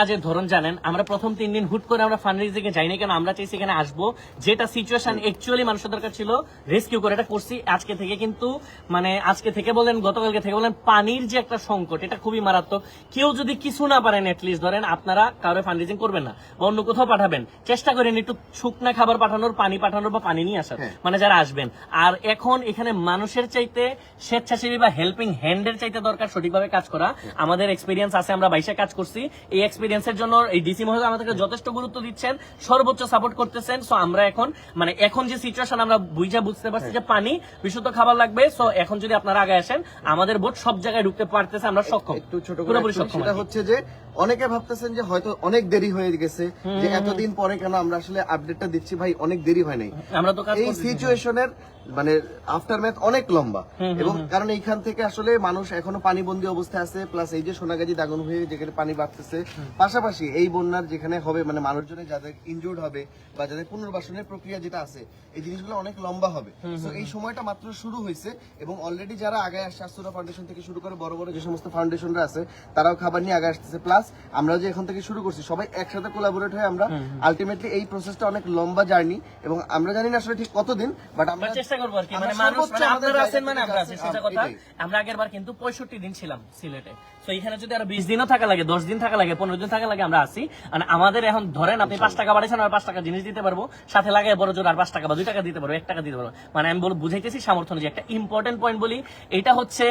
কাজের ধরন জানেন আমরা প্রথম তিন দিন হুট করে আমরা ফান্ড রেজিং যাই না কেন আমরা চাইছি এখানে আসব। যেটা সিচুয়েশন অ্যাকচুয়ালি মানুষের দরকার ছিল রেস্কিউ করে এটা করছি আজকে থেকে কিন্তু মানে আজকে থেকে বলেন গতকালকে থেকে বলেন পানির যে একটা সংকট এটা খুবই মারাত্মক। কেউ যদি কিছু না পারেন অ্যাটলিস্ট ধরেন আপনারা কারও ফান্ড রেজিং করবেন না বা অন্য কোথাও পাঠাবেন। চেষ্টা করেন একটু শুকনা খাবার পাঠানোর পানি পাঠানোর বা পানি নিয়ে আসার মানে যারা আসবেন। আর এখন এখানে মানুষের চাইতে স্বেচ্ছাসেবী বা হেল্পিং হ্যান্ডের চাইতে দরকার সঠিকভাবে কাজ করা। আমাদের এক্সপিরিয়েন্স আছে আমরা বাইশে কাজ করছি। এই এক্সপিরিয়েন্সের জন্য এই ডিসি মহোদয় আমাদেরকে যথেষ্ট গুরুত্ব দিচ্ছেন সর্বোচ্চ সাপোর্ট করতেছেন। সো আমরা এখন মানে এখন যে সিচুয়েশন আমরা বুঝা বুঝতে পারছি যে পানি বিশুদ্ধ খাবার লাগবে। সো এখন যদি আপনারা আগে আসেন আমাদের বোট সব জায়গায় ঢুকতে পারতেছে আমরা সক্ষম। একটু ছোট পুরোপুরি সক্ষম সেটা হচ্ছে যে অনেকে ভাবতেছেন যে হয়তো অনেক দেরি হয়ে গেছে যে এতদিন পরে কেন আমরা আসলে আপডেটটা দিচ্ছি? ভাই অনেক দেরি হয় নাই। আমরা তো এই সিচুয়েশনের মানে আফটার ম্যাথ অনেক লম্বা। এবং কারণ এইখান থেকে আসলে মানুষ এখনও পানিবন্দী অবস্থায় আছে প্লাস এই যে সোনাগাজী দাগন হয়ে যেখানে পানি বাড়তেছে পাশাপাশি এই বন্যার যেখানে হবে মানে মানুষজনের যাদের ইনজুর্ড হবে বা যাদের পুনর্বাসনের প্রক্রিয়া যেটা আছে এই জিনিসগুলো অনেক লম্বা হবে। তো এই সময়টা মাত্র শুরু হয়েছে এবং অলরেডি যারা আগে আসছে আস্তুরা ফাউন্ডেশন থেকে শুরু করে বড় বড় যে সমস্ত ফাউন্ডেশনরা আছে তারাও খাবার নিয়ে আগে আসতেছে। প্লাস আমরা যে এখন থেকে শুরু করছি সবাই একসাথে কোলাবোরেট হয়ে আমরা আলটিমেটলি এই প্রসেসটা অনেক লম্বা জার্নি এবং আমরা জানি না আসলে ঠিক কতদিন বাট আমরা চেষ্টা করব আর কি। মানে মানুষ মানে আপনারা আছেন মানে আমরা আছি সেটা কথা। আমরা আগের বার কিন্তু 65 দিন ছিলাম সিলেটে। তো এখানে যদি আরও 20 দিনও থাকা লাগে 10 দিন থাকা লাগে 15 লোকজন থাকা লাগে আমরা আসি মানে আমাদের এখন ধরেন আপনি পাঁচ টাকা বাড়িয়েছেন আর পাঁচ টাকা জিনিস দিতে পারব। সাথে লাগে বড় জোর আর পাঁচ টাকা বা দুই টাকা দিতে পারব, এক টাকা দিতে পারব। মানে আমি বলব, বুঝাইতেছি সামর্থ্য অনুযায়ী। একটা ইম্পর্টেন্ট পয়েন্ট বলি, এটা হচ্ছে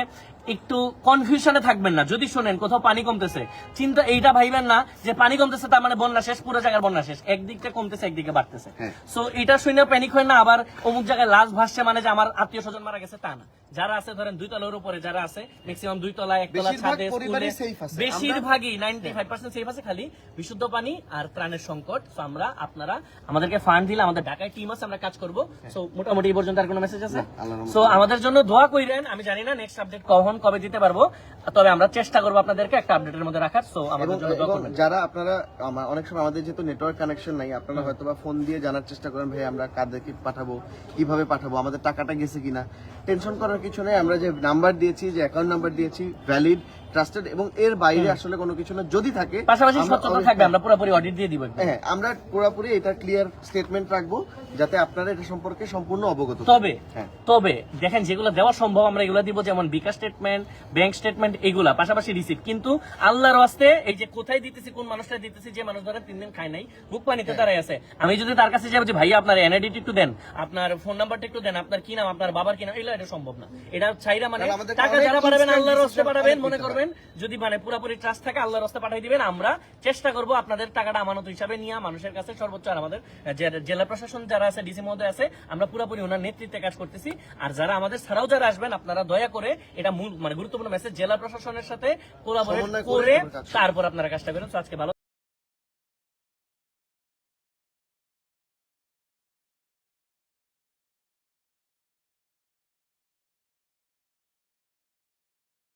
একটু কনফিউশনে থাকবেন না। যদি শোনেন কোথাও পানি কমতেছে। চিন্তা এইটা ভাইবেন না যে পানি কমতেছে তার মানে বন্যা শেষ পুরো জায়গার বন্যা শেষ। একদিকটা কমতেছে একদিকে বাড়তেছে। হ্যাঁ। সো এটা শুনে প্যানিক হয় না আবার অমুক জায়গায় লাশ ভাসছে মানে যে আমার আত্মীয় স্বজন মারা গেছে তা না। যারা আছে ধরেন দুই তলার উপরে যারা আছে ম্যাক্সিমাম দুই তলা এক তলা ছাদে বেশিরভাগই নাইনটি ফাইভ পার্সেন্ট সেফ আছে খালি। বিশুদ্ধ পানি আর ত্রাণের সংকট। সো আমরা আপনারা আমাদেরকে ফান্ড দিলে আমাদের ঢাকায় টিম আছে আমরা কাজ করব। সো মোটামুটি এই পর্যন্ত আর কোনো মেসেজ আছে? সো আমাদের জন্য দোয়া কইরেন। আমি জানি না নেক্সট আপডেট কখন কবে দিতে পারব তবে আমরা চেষ্টা করব আপনাদেরকে একটা আপডেটের মধ্যে রাখার সো আমাদের জন্য যারা আপনারা অনেক সময় আমাদের যেহেতু নেটওয়ার্ক কানেকশন নাই আপনারা হয়তো বা ফোন দিয়ে জানার চেষ্টা করেন ভাই আমরা কাদেরকে পাঠাবো কীভাবে পাঠাবো আমাদের টাকাটা গেছে কিনা? টেনশন করার কিছু নেই আমরা যে নাম্বার দিয়েছি যে অ্যাকাউন্ট নাম্বার দিয়েছি ভ্যালিড ট্রাস্টেড এবং এর বাইরে আসলে কোনো কিছু না। যদি থাকে পাশাপাশি সচেতন থাকবে আমরা পুরোপুরি অডিট দিয়ে দিব হ্যাঁ আমরা পুরোপুরি এটা ক্লিয়ার স্টেটমেন্ট রাখব যাতে আপনারা এটা সম্পর্কে সম্পূর্ণ অবগত তবে হ্যাঁ। তবে দেখেন যেগুলো দেওয়া সম্ভব আমরা এগুলো দিব যেমন বিকাশ স্টেটমেন্ট ব্যাংক স্টেটমেন্ট এগুলা পাশাপাশি রিসিপ্ট কিন্তু আল্লাহর ওয়াস্তে এই যে কোথায় দিতেছি কোন মানুষটা দিতেছি যে মানুষ ধরে তিন দিন খায় নাই বুক পানিতে হ্যাঁ। দাঁড়ায় আছে। আমি যদি তার কাছে যাব যে ভাইয়া আপনার এনআইডি একটু দেন আপনার ফোন নাম্বারটা একটু দেন আপনার কি নাম আপনার বাবার কি নাম? এগুলো এটা সম্ভব না। এটা চাইরা মানে টাকা যারা পাঠাবেন আল্লাহর decision পাঠাবেন মনে নিতে করবেন যদি মানে পুরোপুরি ট্রাস্ট থাকে আল্লাহর রাস্তা পাঠিয়ে দিবেন। আমরা চেষ্টা করব আপনাদের টাকাটা আমানত হিসাবে নিয়ে। মানুষের কাছে সর্বোচ্চ আর আমাদের জেলা প্রশাসন যারা আছে ডিসি মহোদয় আছে আমরা পুরোপুরি ওনার নেতৃত্বে কাজ করতেছি। আর যারা আমাদের ছাড়াও যারা আসবেন আপনারা দয়া করে এটা মূল মানে গুরুত্বপূর্ণ মেসেজ জেলা প্রশাসনের সাথে কোলাবরেট করে। তারপর আপনারা কাজটা করেন। তো আজকে ভালো